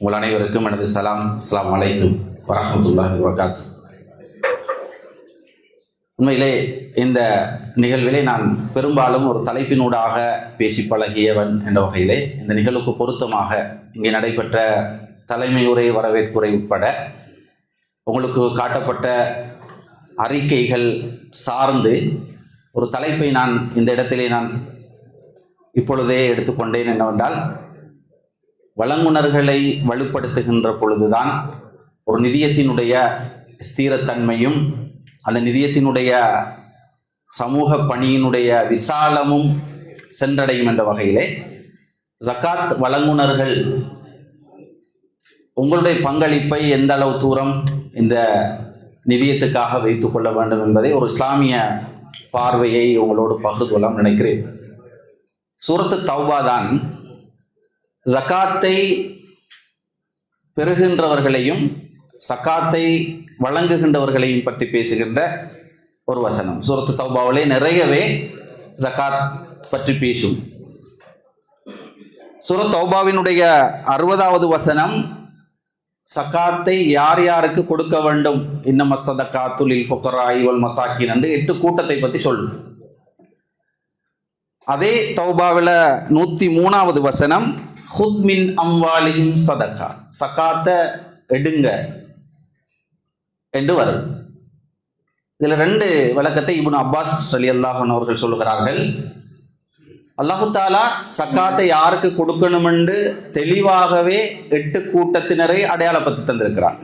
உங்கள் அனைவருக்கும் எனது சலாம் அஸ்லாம் அலைக்கும் வரமத்துல்லாஹ் வபரகாத்து. உண்மையிலே இந்த நிகழ்விலே நான் பெரும்பாலும் ஒரு தலைப்பினூடாக பேசி பழகியவன் என்ற வகையிலே இந்த நிகழ்வுக்கு பொருத்தமாக இங்கே நடைபெற்ற தலைமையுரை வரவேற்புரை உட்பட உங்களுக்கு காட்டப்பட்ட அறிக்கைகள் சார்ந்து ஒரு தலைப்பை நான் இந்த இடத்திலே நான் இப்பொழுதே எடுத்துக்கொண்டேன் என்னவென்றால் வழங்குனர்களை வலுப்படுத்துகின்ற பொழுதுதான் ஒரு நிதியத்தினுடைய ஸ்திரத்தன்மையும் அந்த நிதியத்தினுடைய சமூக பணியினுடைய விசாலமும் சென்றடையும் என்ற வகையிலே ஜக்காத் வழங்குனர்கள் உங்களுடைய பங்களிப்பை எந்த அளவு தூரம் இந்த நிதியத்துக்காக வைத்துக் கொள்ள வேண்டும் என்பதை ஒரு இஸ்லாமிய பார்வையை உங்களோடு பகிர்ந்து கொள்ள நினைக்கிறேன். சூரத்து தௌபா தான் ஜக்காத்தை பெறுகின்றவர்களையும் சக்காத்தை வழங்குகின்றவர்களையும் பற்றி பேசுகின்ற ஒரு வசனம். சூரத்து தௌபாவிலே நிறையவே ஜக்காத் பற்றி பேசும். சூரத் தௌபாவினுடைய அறுபதாவது வசனம் சக்காத்தை யார் யாருக்கு கொடுக்க வேண்டும்? இன்னம காத்துலில் ஃபுக்கராய் வல் மசாக்கின் என்று எட்டு கூட்டத்தை பற்றி சொல்லும் அதே தௌபாவில் நூற்றி மூணாவது வசனம் ஹுத்மின் அம்வாலியும் சதகா சகாத்த எடுங்க என்று வரும் இதில் ரெண்டு விளக்கத்தை இபுன் அப்பாஸ் அலி அல்லாஹன் அவர்கள் சொல்லுகிறார்கள் அல்லாஹு தாலா சக்காத்தை யாருக்கு கொடுக்கணும் என்று தெளிவாகவே எட்டு கூட்டத்தினரை அடையாளப்படுத்தி தந்திருக்கிறார்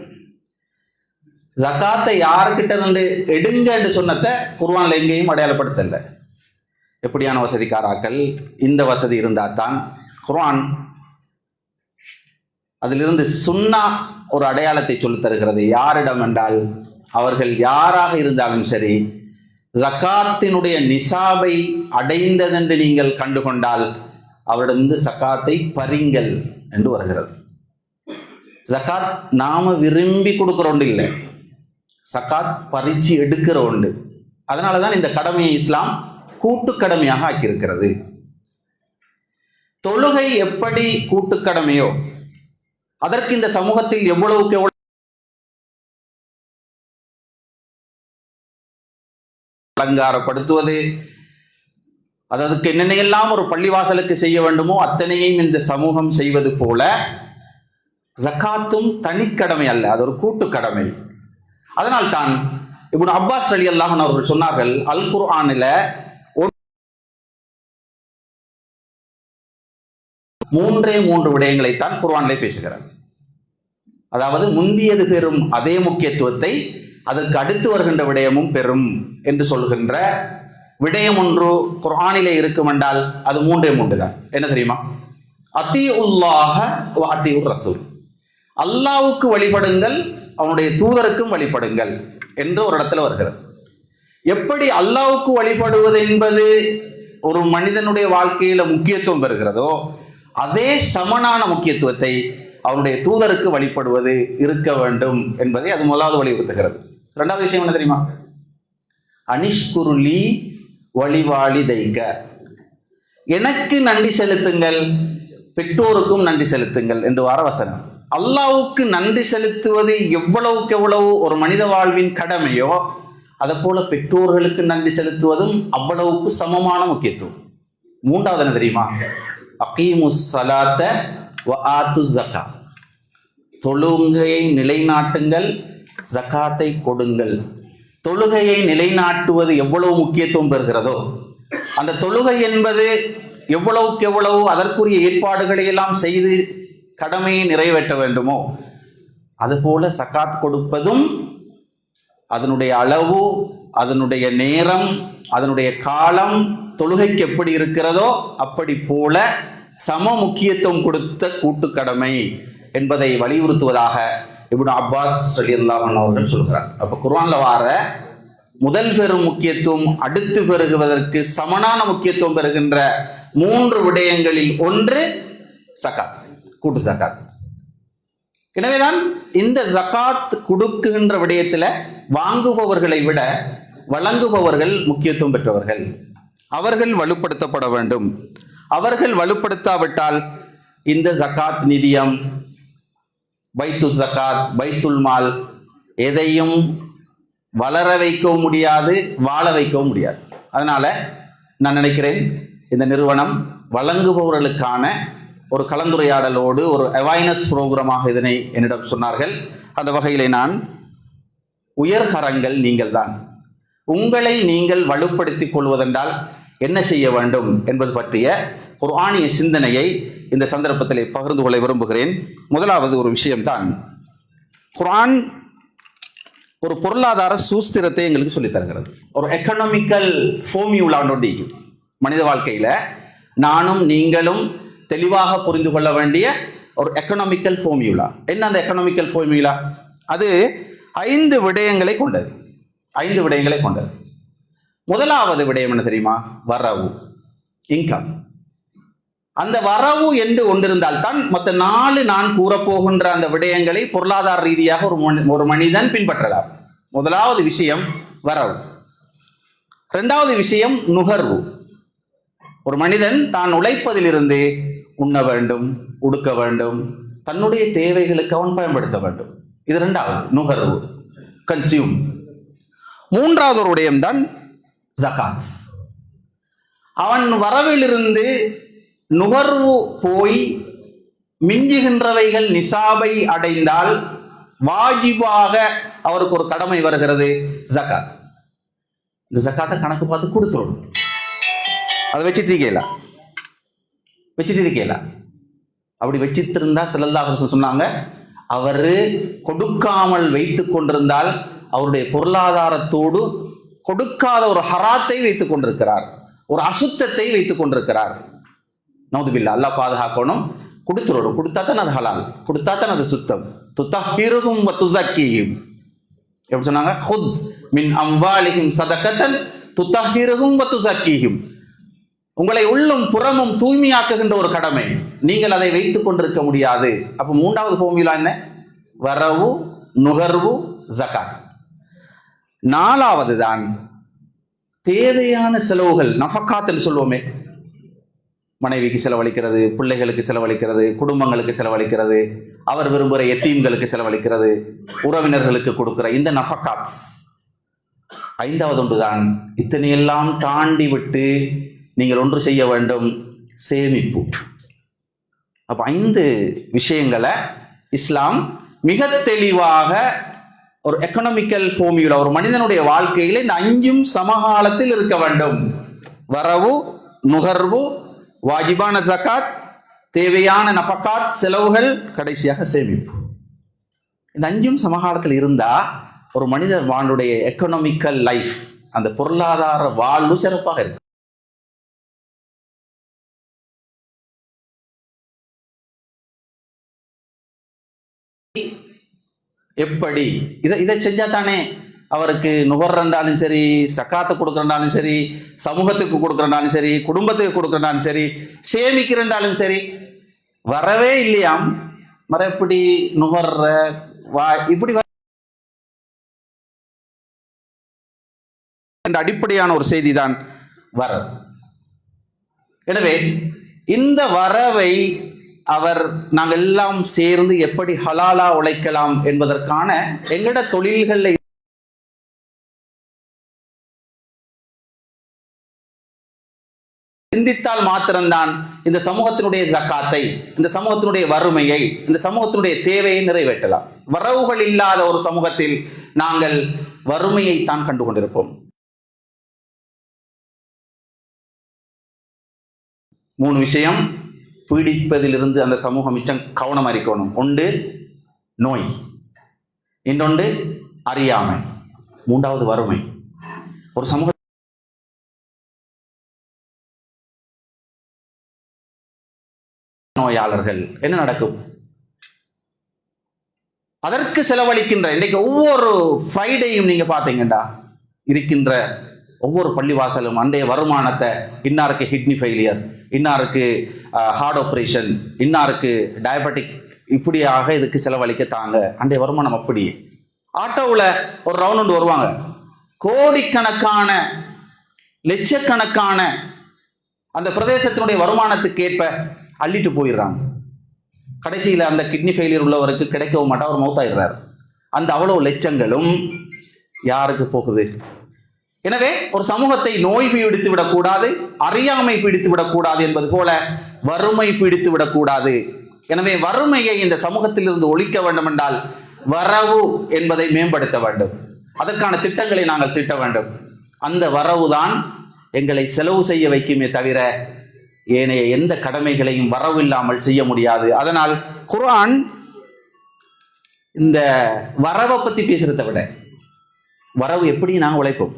ஜக்காத்தை யாருக்கிட்ட இருந்து எடுங்க என்று சொன்னதை குர்வான்ல எங்கேயும் அடையாளப்படுத்தல எப்படியான வசதிக்காராக்கள் இந்த வசதி இருந்தால் தான் குர்வான் அதிலிருந்து சுண்ணா ஒரு அடையாளத்தை சொல்லித் தருகிறது. யாரிடம் என்றால் அவர்கள் யாராக இருந்தாலும் சரி ஜக்காத்தினுடைய நிசாபை அடைந்ததென்று நீங்கள் கண்டுகொண்டால் அவரிடமிருந்து சக்காத்தை பறிங்கள் என்று வருகிறது. ஜக்காத் நாம விரும்பி கொடுக்கிற ஒன்று இல்லை. சக்காத் பறிச்சு எடுக்கிற ஒன்று. அதனால தான் இந்த கடமையை இஸ்லாம் கூட்டு கடமையாக ஆக்கியிருக்கிறது. தொழுகை எப்படி கூட்டுக்கடமையோ அதற்கு இந்த சமூகத்தில் எவ்வளவுக்கு எவ்வளவு அலங்காரப்படுத்துவது? அதற்கு என்னென்னையெல்லாம் ஒரு பள்ளிவாசலுக்கு செய்ய வேண்டுமோ அத்தனையும் இந்த சமூகம் செய்வது போல ஜக்காத்தும் தனிக்கடமை அல்ல அது ஒரு கூட்டு கடமை அதனால் தான் இப்போ அப்பாஸ் அலி அல்லாஹன் அவர்கள் சொன்னார்கள் அல் குர்ஆனில் மூன்றே மூன்று விடயங்களைத்தான் குர்ஆனிலே பேசுகிறார். அதாவது முந்தியது பெறும் அதே முக்கியத்துவத்தை அதற்கு அடுத்து வருகின்ற விடயமும் பெறும் என்று சொல்கின்ற விடயம் ஒன்று குரானிலே இருக்கும் என்றால் அது மூன்றே மூன்று தான். என்ன தெரியுமா? அத்தி உள்ளாக அத்தி உர் ரசூல். அல்லாவுக்கு வழிபடுங்கள் அவனுடைய தூதருக்கும் வழிபடுங்கள் என்று ஒரு இடத்துல வருகிறது. எப்படி அல்லாவுக்கு வழிபடுவது என்பது ஒரு மனிதனுடைய வாழ்க்கையில முக்கியத்துவம் பெறுகிறதோ அதே சமனான முக்கியத்துவத்தை அவனுடைய தூதருக்கு வழிபடுவது இருக்க வேண்டும் என்பதை அது முதலாவது வலியுறுத்துகிறது. ரெண்டாவது விஷயம் என்ன தெரியுமா? அனிஷ்குருளி வழிவாளி தைக்க எனக்கு நன்றி செலுத்துங்கள் பெற்றோருக்கும் நன்றி செலுத்துங்கள் என்று வார வசனம். அல்லாவுக்கு நன்றி செலுத்துவது எவ்வளவுக்கு எவ்வளவு ஒரு மனித வாழ்வின் கடமையோ அதை போல பெற்றோர்களுக்கு நன்றி செலுத்துவதும் அவ்வளவுக்கு சமமான முக்கியத்துவம். மூன்றாவது என்ன தெரியுமா? அகீமு சலாத்த ஆத்து ஜக்கா. தொழுகையை நிலைநாட்டுங்கள் ஜக்காத்தை கொடுங்கள். தொழுகையை நிலைநாட்டுவது எவ்வளவு முக்கியத்துவம் பெறுகிறதோ அந்த தொழுகை என்பது எவ்வளவுக்கு எவ்வளவு அதற்குரிய ஏற்பாடுகளை எல்லாம் செய்து கடமையை நிறைவேற்ற வேண்டுமோ அதுபோல சக்காத் கொடுப்பதும் அதனுடைய அளவு அதனுடைய நேரம் அதனுடைய காலம் தொழுகைக்கு எப்படி இருக்கிறதோ அப்படி போல சம முக்கியத்துவம் கொடுத்த கூட்டு கடமை என்பதை வலியுறுத்துவதாக இப்னு அப்பாஸ் ரலியல்லாஹு அவர்கள் சொல்கிறார். அப்போ குர்வான்ல வார முதல் பெறும் முக்கியத்துவம் அடுத்து பெருகுவதற்கு சமனான முக்கியத்துவம் பெறுகின்ற மூன்று விடயங்களில் ஒன்று சக்காத் கூட்டு சக்காத் எனவேதான் இந்த ஜக்காத் கொடுக்குகின்ற விடயத்தில் வாங்குபவர்களை விட வழங்குபவர்கள் முக்கியத்துவம் பெற்றவர்கள். அவர்கள் வலுப்படுத்தப்பட வேண்டும். அவர்கள் வலுப்படுத்தாவிட்டால் இந்த ஜக்காத் நிதியம் பைத்து ஜக்காத் பைத்துல் மால் எதையும் வளர வைக்கவும் முடியாது வாழ வைக்கவும் முடியாது. அதனால நான் நினைக்கிறேன் இந்த நிறுவனம் வழங்குபவர்களுக்கான ஒரு கலந்துரையாடலோடு ஒரு அவைனஸ் ப்ரோக்ராமாக இதனை என்னிடம் சொன்னார்கள். அந்த வகையிலே நான் உயர்கரங்கள் நீங்கள்தான். உங்களை நீங்கள் வலுப்படுத்திக் கொள்வதென்றால் என்ன செய்ய வேண்டும் என்பது பற்றிய குர்ஆனிய சிந்தனையை இந்த சந்தர்ப்பத்தில் பகிர்ந்து கொள்ள விரும்புகிறேன். முதலாவது ஒரு விஷயம்தான். குர்ஆன் ஒரு பொருளாதார சூஸ்திரத்தை எங்களுக்கு சொல்லித் தருகிறது ஒரு எக்கனாமிக்கல் ஃபோமியுலாண்டோடி மனித வாழ்க்கையில் நானும் நீங்களும் தெளிவாக புரிந்து கொள்ள வேண்டிய ஒரு எக்கனாமிக்கல் ஃபோமியூலா என்ன அந்த எக்கனாமிக்கல் ஃபோமியூலா அது ஐந்து விடயங்களை கொண்டது. ஐந்து விடயங்களை கொண்டது. முதலாவது விடயம் என்ன தெரியுமா? வரவு இன்கம் அந்த வரவு என்று ஒன்றிருந்தால் தான் மற்ற நாலு நான் கூறப்போகின்ற அந்த விடயங்களை பொருளாதார ரீதியாக ஒரு மனி- ஒரு மனிதன் பின்பற்றலாம். முதலாவது விஷயம் வரவு. இரண்டாவது விஷயம் நுகர்வு. ஒரு மனிதன் தான் உழைப்பதிலிருந்து உண்ண வேண்டும் உடுக்க வேண்டும் தன்னுடைய தேவைகளுக்கு அவன் பயன்படுத்த வேண்டும். இது இரண்டாவது நுகர்வு கன்சியூம் மூன்றாவது ஒரு விடயம்தான் ஜகாத் அவன் வரவிலிருந்து நுகர்வு போய் மிஞ்சுகின்றவைகள் நிசாபை அடைந்தால் வாஜிபாக அவருக்கு ஒரு கடமை வருகிறது ஜக்காத். இந்த ஜக்காத்தை கணக்கு பார்த்து கொடுத்துடணும் அதை வச்சுட்டு இருக்கல வச்சுட்டு இருக்கல அப்படி வச்சிருந்தா இருந்தா சொன்னாங்க அவர் கொடுக்காமல் வைத்து கொண்டிருந்தால் அவருடைய பொருளாதாரத்தோடு கொடுக்காத ஒரு ஹராத்தை வைத்துக் கொண்டிருக்கிறார். ஒரு அசுத்தத்தை வைத்துக் கொண்டிருக்கிறார். நவுதுபில்லா அல்லா பாதுகாக்கணும். கொடுத்துருவோம் கொடுத்தா தான் அது ஹலால். கொடுத்தா தான் அது சுத்தம். துத்தஹிருகும் வ துஸக்கியும் எப்படி சொன்னாங்க? ஹுத் மின் அம்வாலிகும் சதகத்தன் துத்தஹிருகும் வ துஸக்கியும் உங்களை உள்ளும் புறமும் தூய்மையாக்குகின்ற ஒரு கடமை. நீங்கள் அதை வைத்துக் கொண்டிருக்க முடியாது. அப்போ மூன்றாவது ஃபோமியூலா என்ன? வரவு நுகர்வு ஜகாத் நாலாவது தான் தேவையான செலவுகள் நஃபக்காத்தில் சொல்லுவோமே. மனைவிக்கு செலவழிக்கிறது பிள்ளைகளுக்கு செலவழிக்கிறது குடும்பங்களுக்கு செலவழிக்கிறது அவர் விரும்புகிற எத்தீம்களுக்கு செலவழிக்கிறது உறவினர்களுக்கு கொடுக்கிற இந்த நஃபக்காத். ஐந்தாவது ஒன்றுதான் இத்தனையெல்லாம் தாண்டி விட்டு நீங்கள் ஒன்று செய்ய வேண்டும் சேமிப்பு. அப்போ ஐந்து விஷயங்களை இஸ்லாம் மிக தெளிவாக ஒரு எக்கனாமிக்கல் ஃபோமியூலா ஒரு மனிதனுடைய வாழ்க்கையில இந்த அஞ்சும் சமகாலத்தில் இருக்க வேண்டும். வரவு நுகர்வு வாஜிபான ஜகாத் தேவையான நபக்காத் செலவுகள் கடைசியாக சேமிப்பு. இந்த அஞ்சும் சமகாலத்தில் இருந்தா ஒரு மனிதர் வாழ்வுடைய எக்கனாமிக்கல் லைஃப் அந்த பொருளாதார வாழ்வு சிறப்பாக இருக்கும். எப்படி? இதை இதை செஞ்சா தானே அவருக்கு நுகர்றண்டாலும் சரி சக்காத்தை கொடுக்குறண்டாலும் சரி சமூகத்துக்கு கொடுக்குறனாலும் சரி குடும்பத்துக்கு கொடுக்குறனாலும் சரி சேமிக்கிறண்டாலும் சரி வரவே இல்லையாம். மறுபடி நுகர்ற வா இப்படி என்ற அடிப்படையான ஒரு செய்தி தான் வரவு. எனவே இந்த வரவை அவர் நாங்கள் எல்லாம் சேர்ந்து எப்படி ஹலாலா உழைக்கலாம் என்பதற்கான எங்கட தொழில்களை சிந்தித்தால் மாத்திரம்தான் இந்த சமூகத்தினுடைய ஜக்காத்தை இந்த சமூகத்தினுடைய வறுமையை இந்த சமூகத்தினுடைய தேவையை நிறைவேற்றலாம். வரவுகள் இல்லாத ஒரு சமூகத்தில் நாங்கள் வறுமையை தான் கண்டு கொண்டிருப்போம் மூணு விஷயம் பீடிப்பதிலிருந்து அந்த சமூகம் மிச்சம் கவனம் இருக்கணும் ஒன்று நோய். இன்னொன்று? அறியாமை. மூன்றாவது வறுமை. ஒரு சமூக நோயாளர்கள் என்ன நடக்கும்? அதற்கு செலவழிக்கின்ற இன்றைக்கு ஒவ்வொரு ஃப்ரைடேயும் நீங்க பார்த்தீங்கடா இருக்கின்ற ஒவ்வொரு பள்ளிவாசலும் அன்றைய வருமானத்தை இன்னாருக்கு கிட்னி ஃபெயிலியர் இன்னாருக்கு ஹார்ட் ஆப்ரேஷன் இன்னாருக்கு டயபெட்டிக் இப்படியாக இதுக்கு செலவழிக்க தாங்க அன்றைய வருமானம் அப்படி. ஆட்டோவில் ஒரு ரவுண்ட் வருவாங்க. கோடிக்கணக்கான லட்சக்கணக்கான அந்த பிரதேசத்தினுடைய வருமானத்துக்கு ஏற்ப அள்ளிட்டு போயிடுறாங்க. கடைசியில் அந்த கிட்னி ஃபெயிலியர் உள்ளவருக்கு கிடைக்கவும் மாட்டா அவர் மௌத்தாயிடுறார் அந்த அவ்வளோ லட்சங்களும் யாருக்கு போகுது? எனவே ஒரு சமூகத்தை நோய் பீடித்து விடக்கூடாது அறியாமை பீடித்து விடக்கூடாது என்பது போல வறுமை பீடித்து விடக்கூடாது. எனவே வறுமையை இந்த சமூகத்திலிருந்து ஒழிக்க வேண்டும் என்றால் வரவு என்பதை மேம்படுத்த வேண்டும். அதற்கான திட்டங்களை நாங்கள் திட்ட வேண்டும். அந்த வரவு தான் எங்களை செலவு செய்ய வைக்குமே தவிர ஏனைய எந்த கடமைகளையும் வரவு இல்லாமல் செய்ய முடியாது. அதனால் குர்ஆன் இந்த வரவை பற்றி பேசுகிறத விட வரவு எப்படி நாங்கள் உழைப்போம்.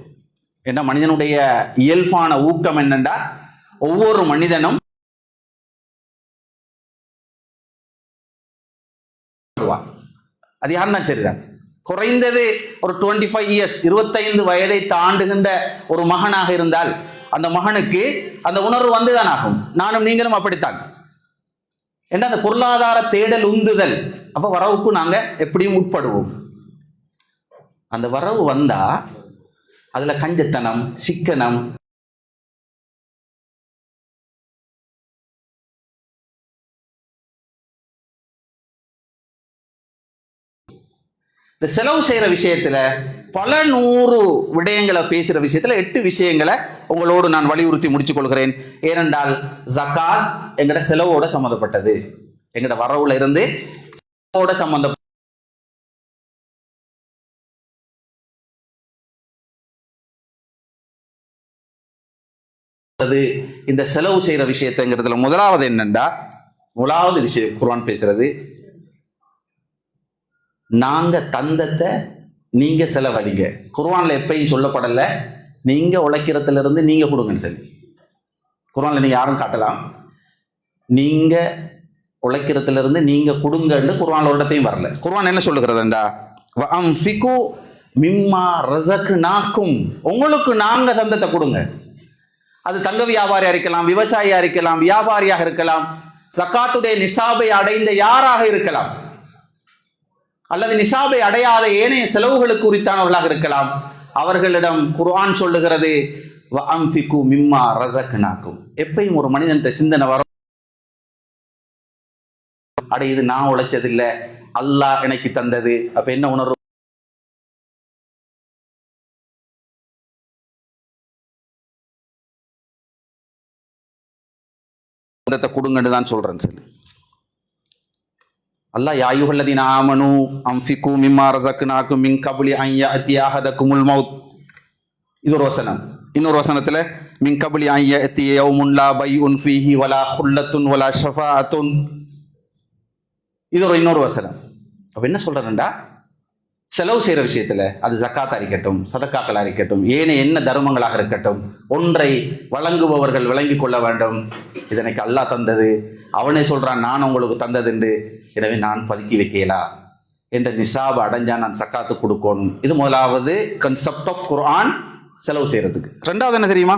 ஏன்னா மனிதனுடைய இயல்பான ஊக்கம் என்னண்டா? ஒவ்வொரு மனிதனும் அது யாருன்னா சரிதான். குறைந்தது ஒரு டுவெண்ட்டி ஃபைவ் இயர்ஸ் இருபத்தைந்து வயதை தாண்டுகின்ற ஒரு மகனாக இருந்தால் அந்த மகனுக்கு அந்த உணர்வு வந்துதான் ஆகும். நானும் நீங்களும் அப்படித்தான். ஏன்னா அந்த பொருளாதார தேடல் உந்துதல் அப்ப வரவுக்கு நாங்க எப்படியும் உட்படுவோம். அந்த வரவு வந்தா அதுல கஞ்சத்தனம் சிக்கனம். இந்த செலவு செய்யற விஷயத்துல பல நூறு விடயங்களை பேசுற விஷயத்துல எட்டு விஷயங்களை உங்களோடு நான் வலியுறுத்தி முடிச்சு கொள்கிறேன். ஏனென்றால் ஜக்கா எங்கட செலவோட சம்மந்தப்பட்டது. எங்கட வரவுல இருந்து செலவோட அது இந்த செலவு செய்கிற விஷயத்தைங்கிறதுல முதலாவது என்னண்டா? முதலாவது விஷயம் குர்வான் பேசுறது. நாங்க தந்தத்தை நீங்க செலவழிங்க. குர்வான்ல எப்பயும் சொல்லப்படல. நீங்க உழைக்கிறதுல இருந்து நீங்க கொடுங்கன்னு சொல்லி. குர்வான்ல நீங்க யாரும் காட்டலாம். நீங்க உழைக்கிறதுல இருந்து நீங்க கொடுங்கன்னு குர்வான்ல ஒரு இடத்தையும் வரல. குர்வான் என்ன சொல்லுகிறதுண்டா? மிம்மா மிம்மா நாக்கும் உங்களுக்கு நாங்க தந்தத்தை கொடுங்க. அது தங்க வியாபாரியா இருக்கலாம் விவசாயியா இருக்கலாம் வியாபாரியாக இருக்கலாம் சக்காத்துடைய நிசாபை அடைந்த யாராக இருக்கலாம்? அல்லது நிசாபை அடையாத ஏனைய செலவுகளுக்கு உரித்தானவர்களாக இருக்கலாம்? அவர்களிடம் குர்ஆன் சொல்லுகிறது வஅன்ஃபிகு மிம்மா ரஸக்னாக்கும் எப்பயும் ஒரு மனிதன் சிந்தனை வரும். அட இது நான் உழைச்சதில்லை. அல்லாஹ் எனக்கு தந்தது. அப்ப என்ன உணர்வு? தந்தத்தை கொடுங்கன்னு தான் சொல்கிறேன்னு சொல்லி. அல்லா யாயுகல்லதின் ஆமனு அம்ஃபிகு மிம்மா ரஸக்னாக்கும் மின் கபுலி அன் யஅதி அஹதகுமுல் மௌத். இது ஒரு வசனம். இன்னொரு வசனத்தில் மின் கபுலி அன் யஅதி யௌமுன் பை உன் ஃபீஹி வலா ஹுல்லத்துன் வலா ஷஃபா அத்துன் இது ஒரு இன்னொரு வசனம். அப்போ என்ன சொல்கிறேன்டா செலவு செய்கிற விஷயத்தில் அது ஜக்காத்தாக இருக்கட்டும் சதக்காக்களாக இருக்கட்டும் ஏனைய என்ன தர்மங்களாக இருக்கட்டும் ஒன்றை வழங்குபவர்கள் விளங்கிக் கொள்ள வேண்டும். இதனைக்கு அல்லாஹ் தந்தது. அவனே சொல்கிறான் நான் உங்களுக்கு தந்ததுண்டு. எனவே நான் பதுக்கி வைக்கலா? என்ற நிசாபை அடைஞ்சா நான் சக்காத்து கொடுக்கணும். இது முதலாவது கன்செப்ட் ஆஃப் குர்ஆன் செலவு செய்கிறதுக்கு ரெண்டாவது என்ன தெரியுமா?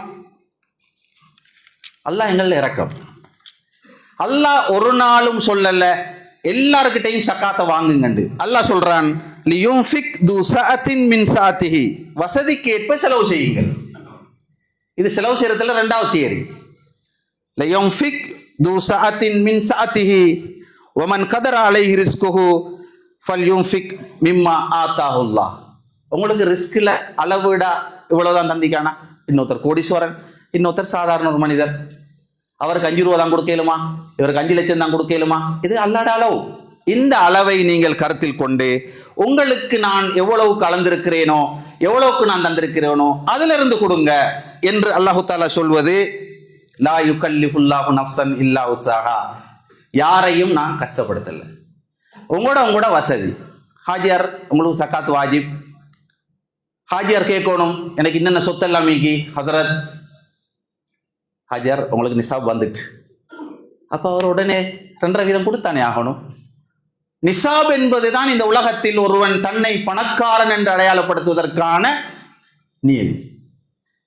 அல்லாஹ் எங்களில் இறக்கம். அல்லாஹ் ஒரு நாளும் சொல்லலை. எல்லாருக்கிட்டையும் சக்காத்தை வாங்குங்கண்டு. அல்லாஹ் சொல்றான் லியுன்ஃபிக் து சஅத்தின் மின் சாத்திஹி வசதிக்கு ஏற்ப செலவு செய்யுங்கள். இது செலவு செய்யறதுல ரெண்டாவது தியரி. லியுன்ஃபிக் து சஅத்தின் மின் சாத்திஹி ஒமன் கதர் அலைஹி ரிஸ்குஹு. ஃபல்யுன்ஃபிக் மிம்மா ஆத்தாஹுல்லா உங்களுக்கு ரிஸ்கில் அளவுடா. இவ்வளோதான் தந்திக்கானா? இன்னொருத்தர் கோடீஸ்வரன். இன்னொருத்தர் சாதாரண ஒரு மனிதர். அவருக்கு அஞ்சு ரூபா தான் கொடுக்கலுமா? இவருக்கு அஞ்சு லட்சம் தான் கொடுக்கலுமா? இது அல்லாட அளவு. இந்த அளவை நீங்கள் கருத்தில் கொண்டு உங்களுக்கு நான் எவ்வளவு கலந்திருக்கிறேனோ எவ்வளவுக்கு நான் தந்திருக்கிறேனோ அதிலிருந்து கொடுங்க என்று அல்லாஹு தாலா சொல்வது லா யுகல்லிஃபுல்லாஹு நஃப்சன் இல்லா உசாஹா யாரையும் நான் கஷ்டப்படுத்தல. உங்களோட உங்களோட வசதி. ஹாஜியார் உங்களுக்கு சக்காத் வாஜிப். ஹாஜியார் கேட்கணும். எனக்கு என்னென்ன சொத்தெல்லாம் மீக்கி ஹசரத் ஹஜர் உங்களுக்கு நிசாப் வந்துட்டு. அப்போ அவர் உடனே ரெண்டரை வீதம் கொடுத்தானே ஆகணும். நிசாப் என்பதுதான் இந்த உலகத்தில் ஒருவன் தன்னை பணக்காரன் என்று அடையாளப்படுத்துவதற்கான நியதி.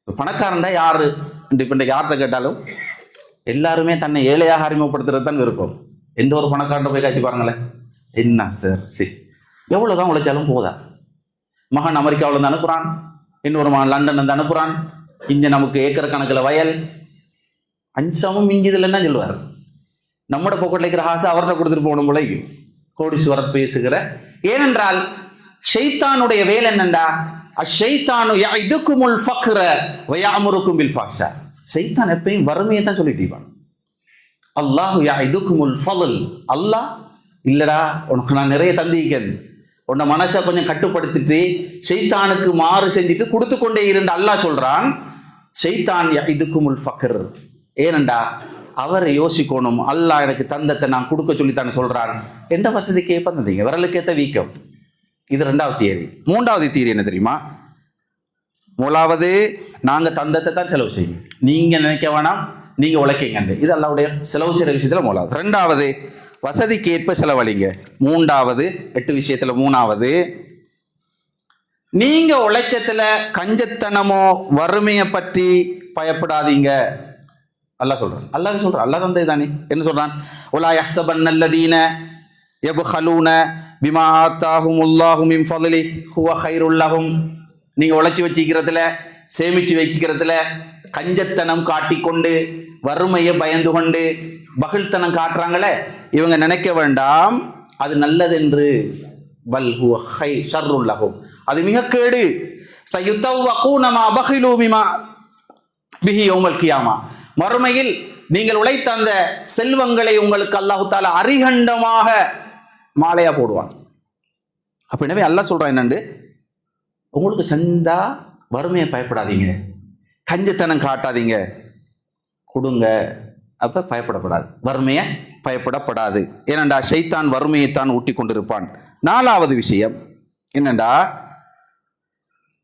பணக்காரன்டா யாரு? இப்போ இந்த யார்கிட்ட கேட்டாலும் எல்லாருமே தன்னை ஏழையாக அறிமுகப்படுத்துறது தான் விருப்பம். எந்த ஒரு பணக்காரன் போய் காய்ச்சி பாருங்களேன். என்ன சார் சி. எவ்வளோதான் உழைச்சாலும் போதா? மகன் அமெரிக்காவில் இருந்து அனுப்புகிறான் இன்னொரு மகன் லண்டன் இருந்து அனுப்புகிறான் இங்கே நமக்கு ஏக்கர் கணக்கில் வயல். அஞ்சமும் மிஞ்சுதில்லைன்னா சொல்லுவார். நம்மட பாக்கெட்ல இருக்கிற ஆசை அவர்கிட்ட கொடுத்துட்டு போகணும் போல இருக்கு. கோடீஸ்வரர் பேசுகிற. ஏனென்றால் ஷைத்தானுடைய வேலை என்னண்டா? அஷைத்தானு இதுக்குமுல் ஃபக்ர வயாமுருக்கும் பில் ஃபாஷா ஷைத்தான் எப்பயும் வறுமையை தான் சொல்லிட்டு இருப்பான். அல்லாஹு யா இதுக்குமுல் ஃபலல் அல்லாஹ் இல்லடா உனக்கு நான் நிறைய தந்திக்கேன் உன்னை மனசை கொஞ்சம் கட்டுப்படுத்திட்டு செய்தானுக்கு மாறு செஞ்சுட்டு கொடுத்து கொண்டே இருந்து அல்லாஹ் சொல்றான் ஷைத்தான் யா இதுக்குமுல் ஃபக்ர். ஏனண்டா? அவர் யோசிக்கணும். அல்லாஹ் எனக்கு தந்தத்தை நான் கொடுக்க சொல்லித்தானே சொல்கிறார் எந்த வசதி கேட்ப தந்தீங்க விரலுக்கேற்ற வீக்கம். இது ரெண்டாவது தியரி மூன்றாவது தியரி என்ன தெரியுமா? முதலாவது நாங்கள் தந்தத்தை தான் செலவு செய்யும் நீங்கள் நினைக்க வேணாம் நீங்கள் உழைக்கீங்க இது அல்லாவுடைய செலவு செய்கிற விஷயத்தில் மூலாவது ரெண்டாவது வசதிக்கு ஏற்ப செலவழிங்க. மூன்றாவது எட்டு விஷயத்தில் மூணாவது நீங்கள் உழைச்சத்தில் கஞ்சத்தனமோ வறுமையை பற்றி பயப்படாதீங்க. அல்லாஹ் சொல்றான். அல்லாஹ் சொல்றான். அல்லாஹ் தந்தை தானே. என்ன சொல்றான்? உலா யஹ்சபன் அல்லதீன யப்ஹலூன பிமா ஆத்தாஹும் உல்லாஹு இம் ஃபதலி. ஹுவ ஹைருல்லாஹும் நீங்கள் உழைச்சி வச்சிக்கிறதுல சேமிச்சு வைக்கிறதுல கஞ்சத்தனம் காட்டிக்கொண்டு வறுமையை பயந்து கொண்டு பகிழ்த்தனம் காட்டுறாங்களே. இவங்க நினைக்க வேண்டாம். அது நல்லதென்று. பல் ஹுவ ஹை ஷர்ருல்லஹும் அது மிக கேடு. சயுத்தவ் அகூனமா பகிலு பிஹி யோமல் கியாமா. மறுமையில் நீங்கள் உழைத்த அந்த செல்வங்களை உங்களுக்கு அல்லாஹு தால அரிகண்டமாக மாலையா போடுவான் அப்படின்னவே எனவே அல்லாஹ் சொல்றான் என்னண்டு? உங்களுக்கு செஞ்சா வறுமையை பயப்படாதீங்க. கஞ்சத்தனம் காட்டாதீங்க. கொடுங்க. அப்ப பயப்படப்படாது. வறுமையை பயப்படப்படாது. ஏனண்டா ஷைத்தான் வறுமையைத்தான் ஊட்டி கொண்டிருப்பான் நாலாவது விஷயம் என்னண்டா?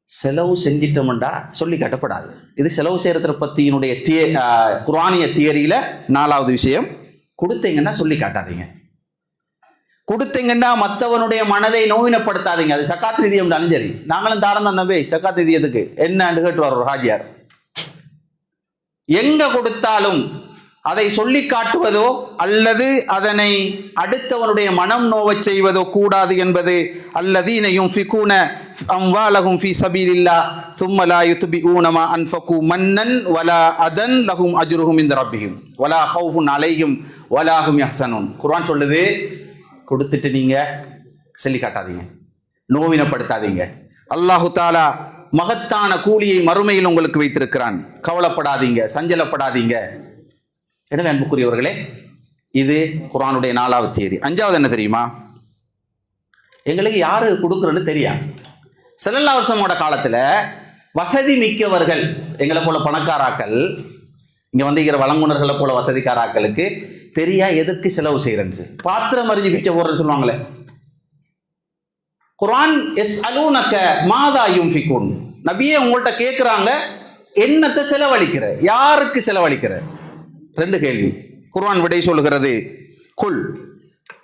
செலவு செஞ்சிட்டோம்டா சொல்லி காட்டப்படாது. இது செலவு செய்கிறத பற்றியினுடைய திய ஆஹ், தியரியில் தியரியில நாலாவது விஷயம். கொடுத்தீங்கன்னா சொல்லி காட்டாதீங்க. கொடுத்தீங்கன்னா மற்றவனுடைய மனதை நோயினப்படுத்தாதீங்க. அது சக்காத் நிதியம் இருந்தாலும் சரி. நாங்களும் தாரம் தான் தம்பி சக்காத் நிதியத்துக்கு என்னன்னு கேட்டு வர்றோம் ஹாஜியார். எங்க கொடுத்தாலும் அதை சொல்லி காட்டுவதோ அல்லது அதனை அடுத்தவனுடைய மனம் நோவச் செய்வதோ கூடாது என்பது அல்லது இனையும் ஃபிகூன அம்வாலகும் ஃபி சபீலில்லா தும்மலா யுத்துபி ஊனமா அன்ஃபகு மன்னன் வலா அதன் லகும் அஜுருகும் இந்த ரப்பியும் வலா ஹவுஹுன் அலையும் வலாகும் யஹ்சனுன். குர்ஆன் சொல்லுது கொடுத்துட்டு நீங்கள் சொல்லி காட்டாதீங்க. நோவினப்படுத்தாதீங்க. அல்லாஹு தாலா மகத்தான கூலியை மறுமையில் உங்களுக்கு வைத்திருக்கிறான். கவலைப்படாதீங்க சஞ்சலப்படாதீங்க. எனவே அன்புக்குரியவர்களே இது குரானுடைய நாலாவது தேதி. அஞ்சாவது என்ன தெரியுமா? எங்களுக்கு யாரு கொடுக்குறன்னு தெரியாது செல்லல்லா வருஷமோட காலத்தில் வசதி மிக்கவர்கள் எங்களை போல பணக்காராக்கள் இங்கே வந்திருக்கிற வழங்குனர்களை போல வசதிக்காராக்களுக்கு தெரியா எதற்கு செலவு செய்யறேன்னு பாத்திரம் அறிஞ்சு பிச்சை போடுறேன்னு சொல்லுவாங்களே. குரான் எஸ் அலூனக்க மாதா யூம்ஃபிகூன் நபியே உங்கள்கிட்ட கேட்குறாங்க என்னத்தை செலவழிக்கிற? யாருக்கு செலவழிக்கிற? ரெண்டு கேள்வி. குர்வான் விடை சொல்லுகிறது. குல்.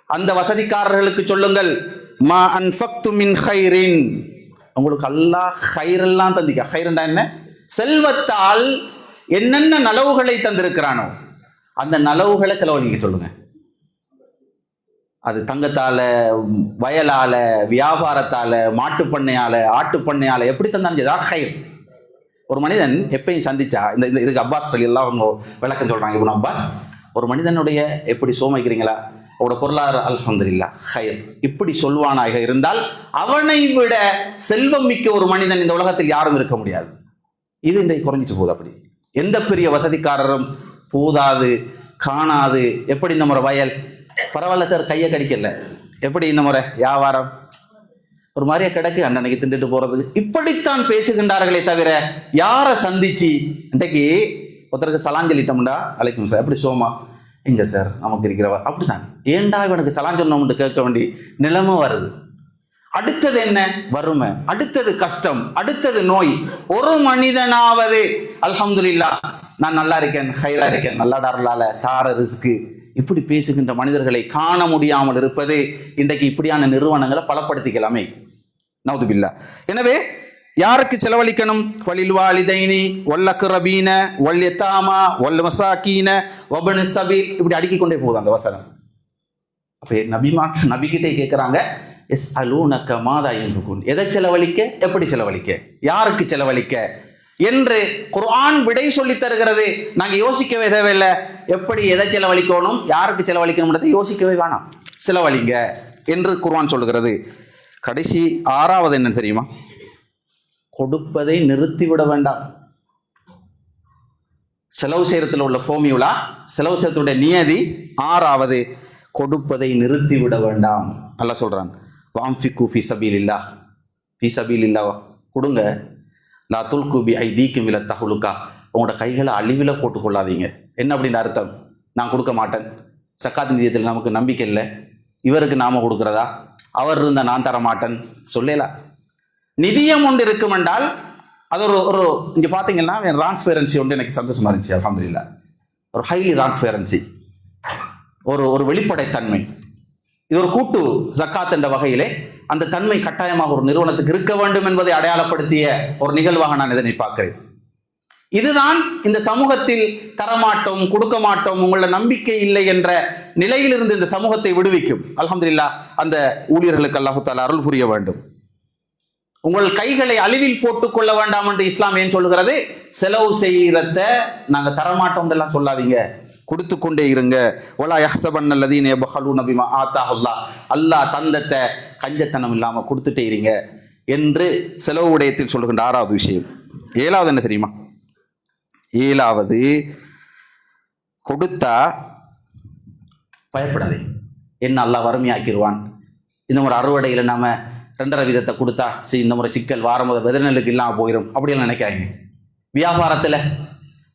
அந்த வசதிக்காரர்களுக்கு சொல்லுங்கள். மா அன்ஃபக்து மின் ஹைரின் உங்களுக்கு அல்லாஹ் ஹைரெல்லாம் தந்திக்க ஹைரண்டா என்ன? செல்வத்தால் என்னென்ன நலவுகளை தந்திருக்கிறானோ அந்த நலவுகளை செலவழிக்க சொல்லுங்க. அது தங்கத்தால வயலால வியாபாரத்தால மாட்டுப் பண்ணையால ஆட்டுப் பண்ணையால எப்படி தந்தாலும் ஹைர் ஒரு மனிதன் எப்பயும் சந்திச்சா இந்த இந்த- இதுக்கு அப்பாஸ் சொல்லி எல்லாம் அவங்க விளக்கம் சொல்கிறாங்க இப்போ அப்பாஸ். ஒரு மனிதனுடைய எப்படி சோமைக்கிறீங்களா? அவரோட பொருளாதார அல்ஹம்துலில்லாஹ் ஹயர் இப்படி சொல்வானாக இருந்தால் அவனை விட செல்வம் மிக்க ஒரு மனிதன் இந்த உலகத்தில் யாரும் இருக்க முடியாது. இது இன்றைக்கு குறைஞ்சிட்டு போகுது அப்படி. எந்த பெரிய வசதிக்காரரும் போதாது காணாது எப்படி இந்த முறை வயல்? பரவாயில்ல சார் கையை கடிக்கல. எப்படி இந்த முறை? வியாபாரம்? ஒரு மாதிரியா கிடக்கு அண்ணனுக்கு திண்டுட்டு போறது இப்படித்தான் பேசுகின்றார்களே தவிர யாரை சந்திச்சு? இன்றைக்கு ஒருத்தருக்கு சலான் சொல்லிட்டோம்டா. அழைக்கும் சார். எப்படி சோமா. எங்க சார்? நமக்கு இருக்கிறவா? அப்படித்தான். ஏன்டா இவனுக்கு சலான் சொன்னோம்னு கேட்க வேண்டிய நிலைமை வருது. அடுத்தது என்ன? வறுமை. அடுத்தது கஷ்டம். அடுத்தது நோய். ஒரு மனிதனாவது அல்ஹம்துல்லா நான் நல்லா இருக்கேன் ஹைரா இருக்கேன் நல்லா டாரலால தார ரிஸ்க்கு. இப்படி பேசுகின்ற மனிதர்களை காண முடியாமல் இருப்பது இன்றைக்கு இப்படியான நிறுவனங்களை பலப்படுத்திக்கலாமே. நவுதுபில்லா. எனவே யாருக்கு செலவழிக்கணும்? வலில் வாலிதைனி வல்லக்ரபீன வல் ஒல் வல் மசாக்கீன வபனு சபீல் இப்படி அடுக்கிக் கொண்டே போகுது அந்த வசனம். அப்போ நபி மாற்று நபிக்கிட்டே கேட்குறாங்க எஸ் அலூனக்க மாதா என்று எதை செலவழிக்க? எப்படி செலவழிக்க? யாருக்கு செலவழிக்க? என்று குர்ஆன் விடை சொல்லி தருகிறது. நாங்கள் யோசிக்கவே தேவையில்லை. எப்படி எதை செலவழிக்கணும்? யாருக்கு செலவழிக்கணும்ன்றதை யோசிக்கவே வேணாம். செலவழிங்க என்று குர்ஆன் சொல்லுகிறது. கடைசி ஆறாவது என்ன தெரியுமா? கொடுப்பதை நிறுத்திவிட வேண்டாம். செலவு செய்யறதுல உள்ள ஃபோமியுலா செலவு செய்யறதுடைய நியதி ஆறாவது கொடுப்பதை நிறுத்திவிட வேண்டாம். நல்லா சொல்றான். வாம்ஃபிக்கு ஃபி சபீல் இல்லா ஃபி சபீல் இல்லா கொடுங்க. லா துல்கு பி ஐ தீக்கும் வில தகுலுக்கா உங்களோட கைகளை அழிவில் போட்டுக்கொள்ளாதீங்க. என்ன அப்படின்னு அர்த்தம்? நான் கொடுக்க மாட்டேன். சக்காத் நிதியத்தில் நமக்கு நம்பிக்கை இல்லை. இவருக்கு நாம கொடுக்கிறதா? அவர் இருந்தால் நான் தர மாட்டேன் சொல்லலாம் நிதியம் ஒன்று இருக்கும் என்றால் அது ஒரு ஒரு இங்கே பார்த்தீங்கன்னா டிரான்ஸ்பேரன்சி ஒன்று எனக்கு சந்தோஷமா இருந்துச்சு அல்ஹம்துலில்லாஹ் ஒரு ஹைலி டிரான்ஸ்பேரன்சி ஒரு ஒரு வெளிப்படைத்தன்மை. இது ஒரு கூட்டு ஜக்காத் என்ற வகையிலே அந்த தன்மை கட்டாயமாக ஒரு நிறுவனத்துக்கு இருக்க வேண்டும் என்பதை அடையாளப்படுத்திய ஒரு நிகழ்வாக நான் இதனை பார்க்கிறேன் இதுதான் இந்த சமூகத்தில் தரமாட்டோம் கொடுக்க மாட்டோம் உங்களோட நம்பிக்கை இல்லை என்ற நிலையிலிருந்து இந்த சமூகத்தை விடுவிக்கும். அலமதுல்லா அந்த ஊழியர்களுக்கு அல்லாஹால அருள் புரிய வேண்டும். உங்கள் கைகளை அழிவில் போட்டுக் கொள்ள வேண்டாம் என்று இஸ்லாம் ஏன் சொல்லுகிறது? செலவு செய்யறத நாங்க தரமாட்டோம் எல்லாம் சொல்லாதீங்க. கொடுத்து கொண்டே இருங்க. ஒலா யஹ்சபன் அல்லதீன் எபஹலு நபிமா ஆத்தா அல்லாஹ் அல்லாஹ் தந்தத்தை கஞ்சத்தனம் இல்லாம கொடுத்துட்டே இருங்க. என்று செலவு உடையத்தில் சொல்லுகின்ற ஆறாவது விஷயம். ஏழாவது என்ன தெரியுமா? ஏழாவது கொடுத்தா பயப்படாதே. என்ன அல்லா வறுமையாக்கிடுவான் இந்த முறை அறுவடையில் நம்ம ரெண்டரை விதத்தை கொடுத்தா சரி இந்த முறை சிக்கல் வாரம் முதல் வெதநெல்லுக்கு இல்லாமல் போயிடும் அப்படின்னு நினைக்காதீங்க. வியாபாரத்தில்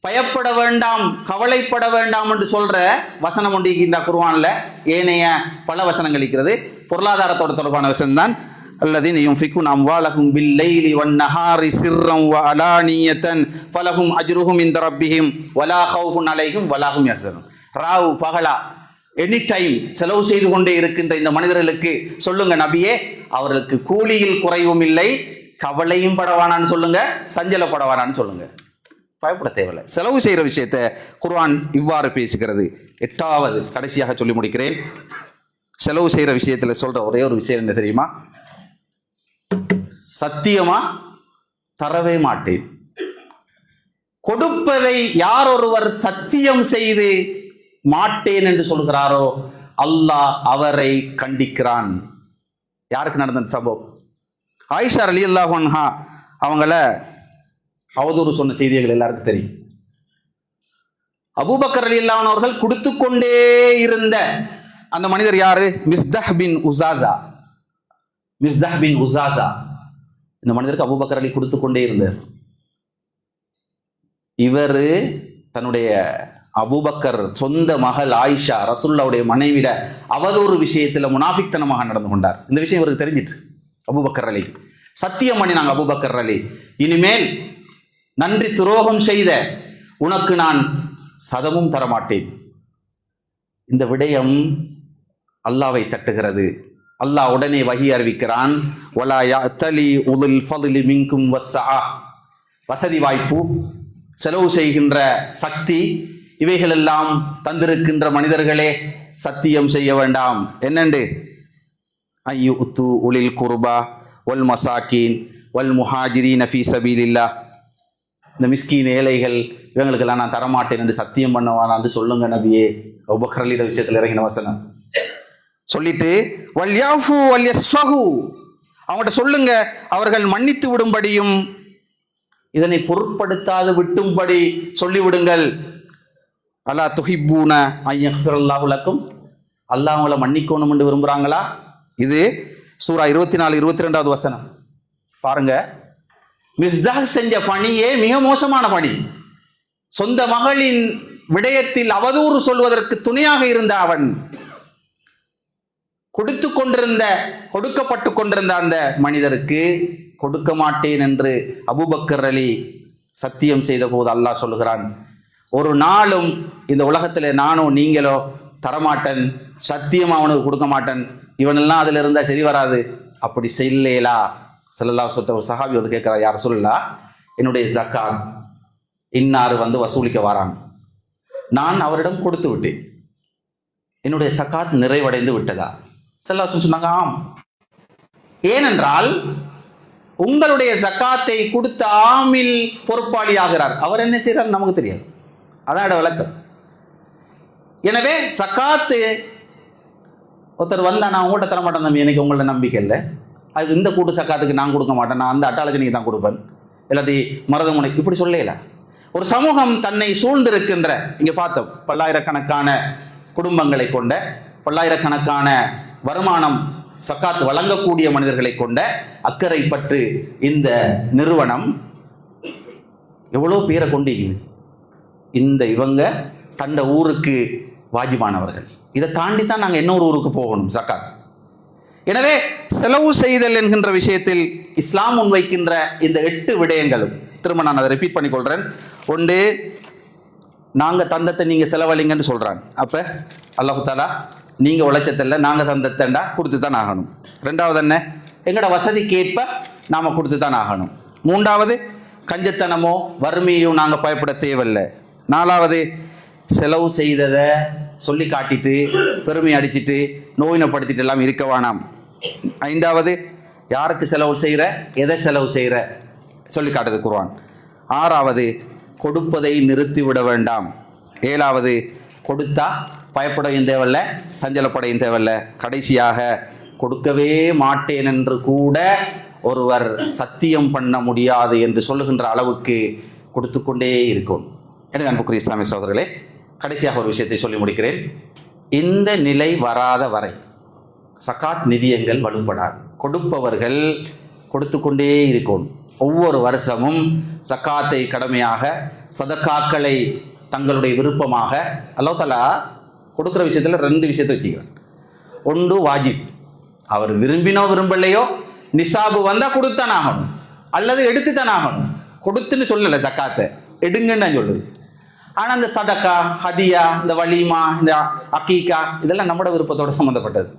பயப்பட வேண்டாம் கவலைப்பட வேண்டாம் என்று சொல்கிற வசனம் ஒன்று இந்த குருவானில் ஏனைய பல வசனங்கள் இருக்கிறது. பொருளாதாரத்தோட தொடர்பான வசனம் தான் الذين ينفقون أموالهم بالليل والنهار سرا وعلانية فلهم أجرهم عند ربهم ولا خوف عليهم ولا هم يحزنون ராவு பகலா எனி டைம் செலவு செய்து கொண்டே இருக்கின்ற இந்த மனிதர்களுக்கு சொல்லுங்க நபியே அவர்களுக்கு கூலியில் குறைவும் இல்லை கவலையும் படவானான்னு சொல்லுங்க சஞ்சலப்படவானான்னு சொல்லுங்க பயப்பட தேவையில்லை செலவு செய்கிற விஷயத்த குர்ஆன் இவ்வாறு பேசுகிறது எட்டாவது கடைசியாக சொல்லி முடிக்கிறேன் செலவு செய்கிற விஷயத்துல சொல்ற ஒரே ஒரு விஷயம் என்ன தெரியுமா சத்தியமா தரவே மாட்டேன். கொடுப்பதை யார் ஒருவர் சத்தியம் செய்து மாட்டேன் என்று சொல்கிறாரோ அல்லாஹ் அவரை கண்டிக்கிறான். யாருக்கு நடந்த சம்பவம்? ஆயிஷா அலி அல்லாஹா அவங்கள அவதூறு சொன்ன செய்திகள் எல்லாருக்கும் தெரியும். அபூபக்கர் அலி அல்லாஹன் அவர்கள் கொடுத்து கொண்டே இருந்த அந்த மனிதர் யாரு? மிஸ்தஹ் பின் உசாசா. மிஸ்தஹ் பின் உசாசா இந்த மனிதருக்கு அபுபக்கர் அலி கொடுத்து கொண்டே இருந்தார். இவர் தன்னுடைய அபுபக்கர் சொந்த மகள் ஆயிஷா ரசுல்லாவுடைய மனைவிட அவதூறு விஷயத்துல முனாஃபிக்தனமாக நடந்து கொண்டார். இந்த விஷயம் இவருக்கு தெரிஞ்சிட்டு அபுபக்கர் அலி. சத்தியம் பண்ணி நாங்கள் அபூபக்கர் அலி. இனிமேல் நன்றி துரோகம் செய்த உனக்கு நான் சதமும் தரமாட்டேன். இந்த விடயம் அல்லாவை தட்டுகிறது. அல்லாஹ் உடனே வகி அறிவிக்கிறான். உதுல் வஸ்ஸா வசதி வாய்ப்பு செலவு செய்கின்ற சக்தி இவைகளெல்லாம் தந்திருக்கின்ற மனிதர்களே சத்தியம் செய்ய வேண்டாம். என்னண்டு? ஐயு உத்து உளில் குர்பா வல் மசாக்கீன் வல் முஹாஜிரி நஃபீ சபீலில்லாஹ். இந்த மிஸ்கீன் ஏழைகள் இவங்களுக்கெல்லாம் நான் தரமாட்டேன் என்று சத்தியம் பண்ணுவானான்னு சொல்லுங்க நபியே. உபக்கரலிட விஷயத்தில் இறங்கின வசனம். சொல்லிட்டு வல்யாஃபு வல்யஸ்வஹு அவங்கள்ட்ட சொல்லுங்க அவர்கள் மன்னித்து விடும்படியும் இதனை பொருட்படுத்தாது விட்டும்படி சொல்லிவிடுங்கள். அல்லா துஹிப்பூன ஐயல்லாஹுலக்கும் அல்லாஹ் அவங்கள மன்னிக்கணும் என்று விரும்புகிறாங்களா இது சூரா இருபத்தி நாலு இருபத்தி ரெண்டாவது வசனம். பாருங்க. மிஸ்தாக் செஞ்ச பணியே மிக மோசமான பணி. சொந்த மகளின் விடயத்தில் அவதூறு சொல்வதற்கு துணையாக இருந்த அவன் கொடுத்து கொண்டிருந்த கொடுக்கப்பட்டு கொண்டிருந்த அந்த மனிதருக்கு கொடுக்க மாட்டேன் என்று அபுபக்கர் அலி சத்தியம் செய்த போது அல்லாஹ் சொல்லுகிறான் ஒரு நாளும் இந்த உலகத்தில் நானோ நீங்களோ தரமாட்டேன் சத்தியம் அவனுக்கு கொடுக்க மாட்டேன் இவனெல்லாம் அதில் இருந்தால் சரி வராது. அப்படி செய்யலேலா செல்லல்லா சொத்த சஹாபி வந்து கேட்குறா யார் சொல்லலா என்னுடைய ஜக்காத் இன்னார் வந்து வசூலிக்க வரான். நான் அவரிடம் கொடுத்து விட்டேன். என்னுடைய சக்காத் நிறைவடைந்து விட்டதா? செல்லாசன் சொன்னாங்க ஆம். ஏனென்றால் உங்களுடைய ஜக்காத்தை கொடுத்த ஆமில் பொறுப்பாளி ஆகிறார் அவர் என்ன செய்கிறார் நமக்கு தெரியாது. அதான் விளக்கம். எனவே சக்காத்து ஒருத்தர் வரல நான் உங்கள்கிட்ட தர மாட்டேன் தம்பி எனக்கு உங்களோட நம்பிக்கை இல்லை. அது இந்த கூட்டு சக்காத்துக்கு நான் கொடுக்க மாட்டேன் நான் அந்த அட்டாளுக்கு நீங்கள் தான் கொடுப்பேன். இல்லாட்டி மருதமுனை இப்படி சொல்லல. ஒரு சமூகம் தன்னை சூழ்ந்திருக்கின்ற இங்கே பார்த்தோம் பல்லாயிரக்கணக்கான குடும்பங்களை கொண்ட பல்லாயிரக்கணக்கான வருமானம் சக்காத்து வழங்கக்கூடிய மனிதர்களை கொண்ட அக்கறை பற்று இந்த நிறுவனம். எவ்வளோ பேரை கொண்டு இந்த இவங்க தண்ட ஊருக்கு வாஜிபானவர்கள். இதை தாண்டி தான் நாங்கள் இன்னொரு ஊருக்கு போகணும் சக்காத். எனவே செலவு செய்தல் என்கின்ற விஷயத்தில் இஸ்லாம் முன்வைக்கின்ற இந்த எட்டு விடயங்களும் திரும்ப நான் அதை ரிப்பீட் பண்ணிக்கொள்கிறேன் ஒன்று நாங்கள் தந்தத்தை நீங்கள் செலவழிங்கன்னு சொல்கிறாங்க அப்போ அல்லாஹு தாலா நீங்கள் உழைச்சதில்ல நாங்கள் தந்தத்தண்டா கொடுத்து தான் ஆகணும். ரெண்டாவது என்ன? எங்களோட வசதிக்கேற்ப நாம் கொடுத்து தான் ஆகணும். மூன்றாவது கஞ்சத்தனமோ வறுமையோ நாங்கள் பயப்பட தேவையில்லை. நாலாவது செலவு செய்ததை சொல்லி காட்டிட்டு பெருமை அடிச்சுட்டு நோயினப்படுத்திட்டு எல்லாம் இருக்க வேணாம். ஐந்தாவது யாருக்கு செலவு செய்கிற எதை செலவு செய்கிற சொல்லி காட்டுது குருவான் ஆறாவது கொடுப்பதை நிறுத்தி விட வேண்டாம். ஏழாவது கொடுத்தா பயப்படையும் தேவையில்ல சஞ்சலப்படையும் தேவையில்ல. கடைசியாக கொடுக்கவே மாட்டேன் என்று கூட ஒருவர் சத்தியம் பண்ண முடியாது என்று சொல்லுகின்ற அளவுக்கு கொடுத்து கொண்டே இருக்கும். எனக்கு அன்புக்குரிய இஸ்லாமிய சோதரர்களே கடைசியாக ஒரு விஷயத்தை சொல்லி முடிக்கிறேன். இந்த நிலை வராத வரை சக்காத் நிதியங்கள் வலுப்படாது. கொடுப்பவர்கள் கொடுத்து கொண்டே இருக்கும். ஒவ்வொரு வருஷமும் சக்காத்தை கடமையாக சதக்காக்களை தங்களுடைய விருப்பமாக அல்லாஹ் கொடுக்குற விஷயத்தில் ரெண்டு விஷயத்தை வச்சுக்கிறேன். ஒன்று வாஜிப். அவர் விரும்பினோ விரும்பலையோ நிசாபு வந்தால் கொடுத்தான் ஆகணும். அல்லது எடுத்துத்தான் ஆகணும். கொடுத்துன்னு சொல்லலை சக்காத்தை. எடுங்கன்னு தான் சொல்லுது ஆனால் இந்த சதக்கா ஹதியா இந்த வலிமா இந்த அக்கீக்கா இதெல்லாம் நம்மளோட விருப்பத்தோடு சம்மந்தப்பட்டது